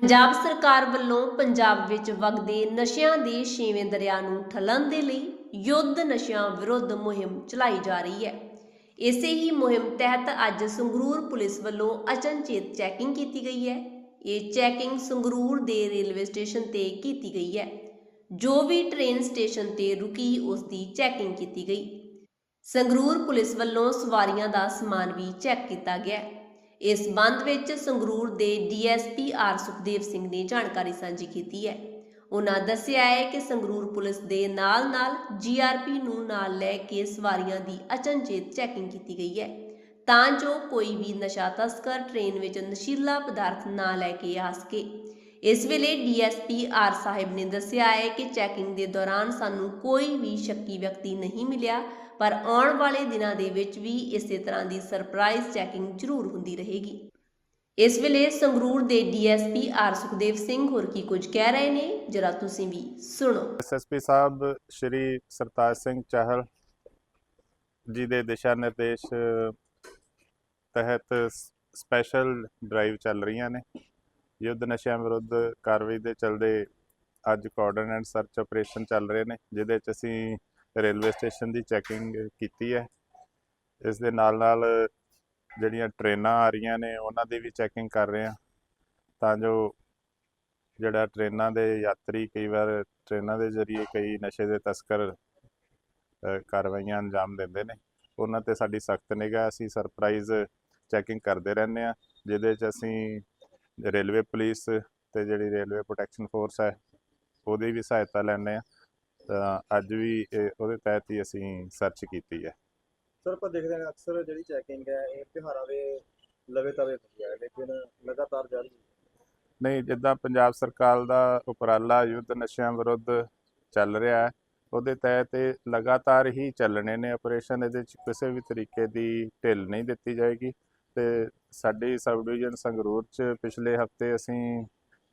ਪੰਜਾਬ ਸਰਕਾਰ ਵੱਲੋਂ ਪੰਜਾਬ ਵਿੱਚ ਵਗਦੇ ਨਸ਼ਿਆਂ ਦੇ ਛੇਵੇਂ ਦਰਿਆ ਨੂੰ ਠੱਲਣ ਦੇ ਲਈ ਯੁੱਧ ਨਸ਼ਿਆਂ ਵਿਰੁੱਧ ਮੁਹਿੰਮ ਚਲਾਈ ਜਾ ਰਹੀ ਹੈ। ਇਸੇ ਹੀ ਮੁਹਿੰਮ ਤਹਿਤ ਅੱਜ ਸੰਗਰੂਰ ਪੁਲਿਸ ਵੱਲੋਂ ਅਚਨਚੇਤ ਚੈਕਿੰਗ ਕੀਤੀ ਗਈ ਹੈ। ਇਹ ਚੈਕਿੰਗ ਸੰਗਰੂਰ ਦੇ ਰੇਲਵੇ ਸਟੇਸ਼ਨ ਤੇ ਕੀਤੀ ਗਈ ਹੈ। ਜੋ ਵੀ ਟ੍ਰੇਨ ਸਟੇਸ਼ਨ ਤੇ ਰੁਕੀ ਉਸ ਦੀ ਚੈਕਿੰਗ ਕੀਤੀ ਗਈ। ਸੰਗਰੂਰ ਪੁਲਿਸ ਵੱਲੋਂ ਸਵਾਰੀਆਂ ਦਾ ਸਮਾਨ ਵੀ ਚੈੱਕ ਕੀਤਾ ਗਿਆ ਇਸ ਸੰਬੰਧ ਵਿੱਚ ਸੰਗਰੂਰ ਦੇ ਡੀਐਸਪੀ ਆਰ ਸੁਖਦੇਵ ਸਿੰਘ ਨੇ ਜਾਣਕਾਰੀ ਸਾਂਝੀ ਕੀਤੀ ਹੈ। ਉਹਨਾਂ ਦੱਸਿਆ ਹੈ ਕਿ ਸੰਗਰੂਰ ਪੁਲਿਸ ਦੇ ਨਾਲ-ਨਾਲ ਜੀਆਰਪੀ ਨੂੰ ਨਾਲ ਲੈ ਕੇ ਸਵਾਰੀਆਂ ਦੀ ਅਚਨਚੇਤ ਚੈਕਿੰਗ ਕੀਤੀ ਗਈ ਹੈ। ਤਾਂ ਜੋ ਕੋਈ ਵੀ ਨਸ਼ਾ ਤਸਕਰ ਟ੍ਰੇਨ ਵਿੱਚ ਨਸ਼ੀਲਾ ਪਦਾਰਥ ਨਾ ਲੈ ਕੇ ਆ ਸਕੇ। ਇਸ ਵੇਲੇ ਡੀਐਸਪੀ ਆਰ ਸਾਹਿਬ ਨੇ ਦੱਸਿਆ ਹੈ ਕਿ ਚੈਕਿੰਗ ਦੇ ਦੌਰਾਨ ਸਾਨੂੰ ਕੋਈ ਵੀ ਸ਼ੱਕੀ ਵਿਅਕਤੀ ਨਹੀਂ ਮਿਲਿਆ, ਪਰ ਆਉਣ ਵਾਲੇ ਦਿਨਾਂ ਦੇ ਵਿੱਚ ਵੀ ਇਸੇ ਤਰ੍ਹਾਂ ਦੀ ਸਰਪ੍ਰਾਈਜ਼ ਚੈਕਿੰਗ ਜ਼ਰੂਰ ਹੁੰਦੀ ਰਹੇਗੀ। ਇਸ ਵੇਲੇ ਸੰਗਰੂਰ ਦੇ ਡੀਐਸਪੀ ਆਰ ਸੁਖਦੇਵ ਸਿੰਘ ਹੋਰ ਕੀ ਕੁਝ ਕਹਿ ਰਹੇ ਨੇ, ਜਰਾ ਤੁਸੀਂ ਵੀ ਸੁਣੋ। ਐਸਐਸਪੀ ਸਾਹਿਬ ਸ਼੍ਰੀ ਸਰਤਾਜ ਸਿੰਘ ਚਾਹਲ ਜੀ ਦੇ ਦਿਸ਼ਾ ਨਿਰਦੇਸ਼ ਤਹਿਤ ਸਪੈਸ਼ਲ ਡਰਾਈਵ ਚੱਲ ਰਹੀਆਂ ਨੇ। ਯੁੱਧ ਨਸ਼ਿਆਂ ਵਿਰੁੱਧ ਕਾਰਵਾਈ ਦੇ ਚਲਦੇ ਅੱਜ ਕੋਆਰਡਨ ਸਰਚ ਆਪਰੇਸ਼ਨ ਚੱਲ ਰਹੇ ਨੇ, ਜਿਹਦੇ 'ਚ ਅਸੀਂ ਰੇਲਵੇ ਸਟੇਸ਼ਨ ਦੀ ਚੈਕਿੰਗ ਕੀਤੀ ਹੈ। ਇਸ ਦੇ ਨਾਲ ਨਾਲ ਜਿਹੜੀਆਂ ਟ੍ਰੇਨਾਂ ਆ ਰਹੀਆਂ ਨੇ, ਉਹਨਾਂ ਦੀ ਵੀ ਚੈਕਿੰਗ ਕਰ ਰਹੇ ਹਾਂ। ਤਾਂ ਜੋ ਜਿਹੜਾ ਟ੍ਰੇਨਾਂ ਦੇ ਯਾਤਰੀ ਕਈ ਵਾਰ ਟ੍ਰੇਨਾਂ ਦੇ ਜ਼ਰੀਏ ਕਈ ਨਸ਼ੇ ਦੇ ਤਸਕਰ ਕਾਰਵਾਈਆਂ ਅੰਜਾਮ ਦਿੰਦੇ ਨੇ। ਉਹਨਾਂ ਤੇ ਸਾਡੀ ਸਖਤ ਨਿਗਾਹ, ਅਸੀਂ ਸਰਪ੍ਰਾਈਜ਼ ਚੈਕਿੰਗ ਕਰਦੇ ਰਹਿੰਦੇ ਆ ਜਿਹਦੇ 'ਚ ਅਸੀਂ ਰੇਲਵੇ ਪੁਲਿਸ ਤੇ ਜਿਹੜੀ ਰੇਲਵੇ ਪ੍ਰੋਟੈਕਸ਼ਨ ਫੋਰਸ ਹੈ ਉਹਦੀ ਵੀ ਸਹਾਇਤਾ ਲੈਂਦੇ ਆ ਤਾਂ ਅੱਜ ਵੀ ਉਹਦੇ ਤਹਿਤ ਹੀ ਅਸੀਂ ਸਰਚ ਕੀਤੀ ਹੈ। ਸਰ ਆਪਾਂ ਦੇਖਦੇ ਹਾਂ ਅਕਸਰ ਜਿਹੜੀ ਚੈਕਿੰਗ ਹੈ ਇਹ ਤਿਉਹਾਰਾਂ ਦੇ ਲਵੇ ਤਵੇ ਹੁੰਦੀ ਹੈ ਲੇਕਿਨ ਲਗਾਤਾਰ ਜਾਰੀ ਹੈ। ਨਹੀਂ ਜਿੱਦਾਂ ਪੰਜਾਬ ਸਰਕਾਰ ਦਾ ਉਪਰਾਲਾ ਯੁੱਧ ਨਸ਼ਿਆਂ ਵਿਰੁੱਧ ਚੱਲ ਰਿਹਾ ਹੈ ਉਹਦੇ ਤਹਿਤ ਇਹ ਲਗਾਤਾਰ ਹੀ ਚੱਲਣੇ ਨੇ ਆਪਰੇਸ਼ਨ ਇਹਦੇ ਵਿੱਚ ਕਿਸੇ ਵੀ ਤਰੀਕੇ ਦੀ ਢਿੱਲ ਨਹੀਂ ਦਿੱਤੀ ਜਾਏਗੀ। ਤੇ ਸਾਡੀ ਸਬ ਡਿਵੀਜ਼ਨ ਸੰਗਰੂਰ 'ਚ ਪਿਛਲੇ ਹਫ਼ਤੇ ਅਸੀਂ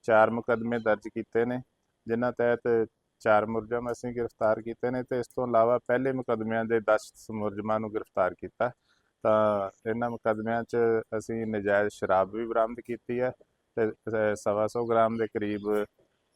ਚਾਰ ਮੁਕੱਦਮੇ ਦਰਜ ਕੀਤੇ ਨੇ ਜਿਨ੍ਹਾਂ ਤਹਿਤ ਚਾਰ ਮੁਲਜ਼ਮ ਅਸੀਂ ਗ੍ਰਿਫਤਾਰ ਕੀਤੇ ਨੇ ਤੇ ਇਸ ਤੋਂ ਇਲਾਵਾ ਪਹਿਲੇ ਮੁਕੱਦਮਿਆਂ ਦੇ 10 ਮੁਲਜ਼ਮਾਂ ਨੂੰ ਗ੍ਰਿਫਤਾਰ ਕੀਤਾ। ਤਾਂ ਇਹਨਾਂ ਮੁਕੱਦਮਿਆਂ 'ਚ ਅਸੀਂ ਨਜਾਇਜ਼ ਸ਼ਰਾਬ ਵੀ ਬਰਾਮਦ ਕੀਤੀ ਹੈ ਤੇ ਅ, ਸਵਾ ਸੌ ਗ੍ਰਾਮ ਦੇ ਕਰੀਬ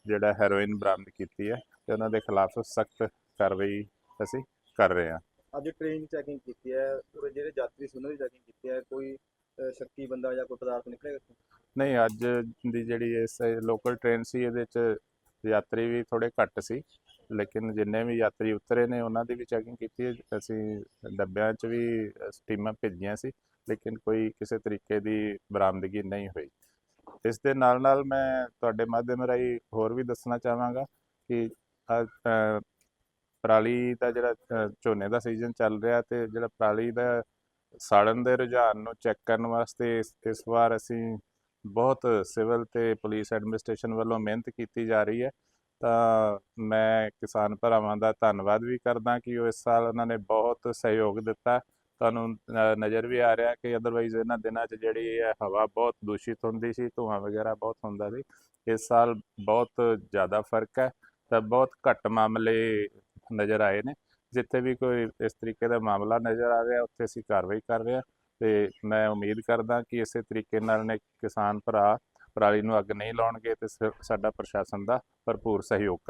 ਜਿਹੜਾ ਹੈਰੋਇਨ ਬਰਾਮਦ ਕੀਤੀ ਹੈ ਤੇ ਉਹਨਾਂ ਦੇ ਖਿਲਾਫ ਸਖਤ ਕਾਰਵਾਈ ਅਸੀਂ ਕਰ ਰਹੇ ਹਾਂ। ਅੱਜ ਟ੍ਰੇਨ ਚੈਕਿੰਗ ਕੀਤੀ ਹੈ ਉਹਦੇ ਜਿਹੜੇ ਯਾਤਰੀ ਸੀ ਉਹਨਾਂ ਦੀ ਚੈਕਿੰਗ ਕੀਤੀ ਹੈ ਕੋਈ ਸ਼ੱਕੀ ਬੰਦਾ ਜਾਂ ਕੋਈ ਪਦਾਰਥ ਨਿਕਲੇਗਾ ਨਹੀਂ, ਅੱਜ ਦੀ ਜਿਹੜੀ ਇਸ ਲੋਕਲ ਟ੍ਰੇਨ ਸੀ, ਇਹਦੇ ਚ ਯਾਤਰੀ ਵੀ ਥੋੜੇ ਘੱਟ ਸੀ, ਲੇਕਿਨ ਜਿੰਨੇ ਵੀ ਯਾਤਰੀ ਉਤਰੇ ਨੇ, ਉਹਨਾਂ ਦੀ ਵੀ ਚੈਕਿੰਗ ਕੀਤੀ ਹੈ। ਅਸੀਂ ਡੱਬਿਆਂ 'ਚ ਵੀ ਟੀਮਾਂ ਭੇਜੀਆਂ ਸੀ, ਲੇਕਿਨ ਕੋਈ ਕਿਸੇ ਤਰੀਕੇ ਦੀ ਬਰਾਮਦਗੀ ਨਹੀਂ ਹੋਈ। ਇਸ ਦੇ ਨਾਲ ਨਾਲ ਮੈਂ ਤੁਹਾਡੇ ਮਾਧਿਅਮ ਰਾਹੀਂ ਹੋਰ ਵੀ ਦੱਸਣਾ ਚਾਹਾਂਗਾ ਕਿ ਪਰਾਲੀ ਦਾ ਜਿਹੜਾ ਝੋਨੇ ਦਾ ਸੀਜ਼ਨ ਚੱਲ ਰਿਹਾ ਤੇ ਜਿਹੜਾ ਪਰਾਲੀ ਦਾ ਸਾੜਨ ਦੇ ਰੁਝਾਨ ਨੂੰ ਚੈੱਕ ਕਰਨ ਵਾਸਤੇ ਇਸ ਇਸ ਵਾਰ ਅਸੀਂ ਬਹੁਤ ਸਿਵਲ ਤੇ ਪੁਲਿਸ ਐਡਮਿਨਿਸਟ੍ਰੇਸ਼ਨ ਵੱਲੋਂ ਮਿਹਨਤ ਕੀਤੀ ਜਾ ਰਹੀ ਹੈ। ਤਾਂ ਮੈਂ ਕਿਸਾਨ ਭਰਾਵਾਂ ਦਾ ਧੰਨਵਾਦ ਵੀ ਕਰਦਾ ਕਿ ਉਹ ਇਸ ਸਾਲ ਉਹਨਾਂ ਨੇ ਬਹੁਤ ਸਹਿਯੋਗ ਦਿੱਤਾ। ਤੁਹਾਨੂੰ ਨਜ਼ਰ ਵੀ ਆ ਰਿਹਾ ਕਿ ਅਦਰਵਾਈਜ਼ ਇਹਨਾਂ ਦਿਨਾਂ 'ਚ ਜਿਹੜੀ ਹੈ ਹਵਾ ਬਹੁਤ ਦੂਸ਼ਿਤ ਹੁੰਦੀ ਸੀ, ਧੂੰਆਂ ਵਗੈਰਾ ਬਹੁਤ ਹੁੰਦਾ ਸੀ, ਇਸ ਸਾਲ ਬਹੁਤ ਜ਼ਿਆਦਾ ਫ਼ਰਕ ਹੈ। ਤਾਂ ਬਹੁਤ ਘੱਟ ਮਾਮਲੇ ਨਜ਼ਰ ਆਏ ਨੇ। ਜਿੱਥੇ ਵੀ ਕੋਈ ਇਸ ਤਰੀਕੇ ਦਾ ਮਾਮਲਾ ਨਜ਼ਰ ਆ ਰਿਹਾ, ਉੱਥੇ ਅਸੀਂ ਕਾਰਵਾਈ ਕਰ ਰਹੇ ਹਾਂ ਤੇ ਮੈਂ ਉਮੀਦ ਕਰਦਾ ਕਿ ਇਸੇ ਤਰੀਕੇ ਨਾਲ ਨੇ ਕਿਸਾਨ ਭਰਾ ਪਰਾਲੀ ਨੂੰ ਅੱਗ ਨਹੀਂ ਲਾਉਣਗੇ ਤੇ ਸ- ਸਾਡਾ ਪ੍ਰਸ਼ਾਸਨ ਦਾ ਭਰਪੂਰ ਸਹਿਯੋਗ ਕਰ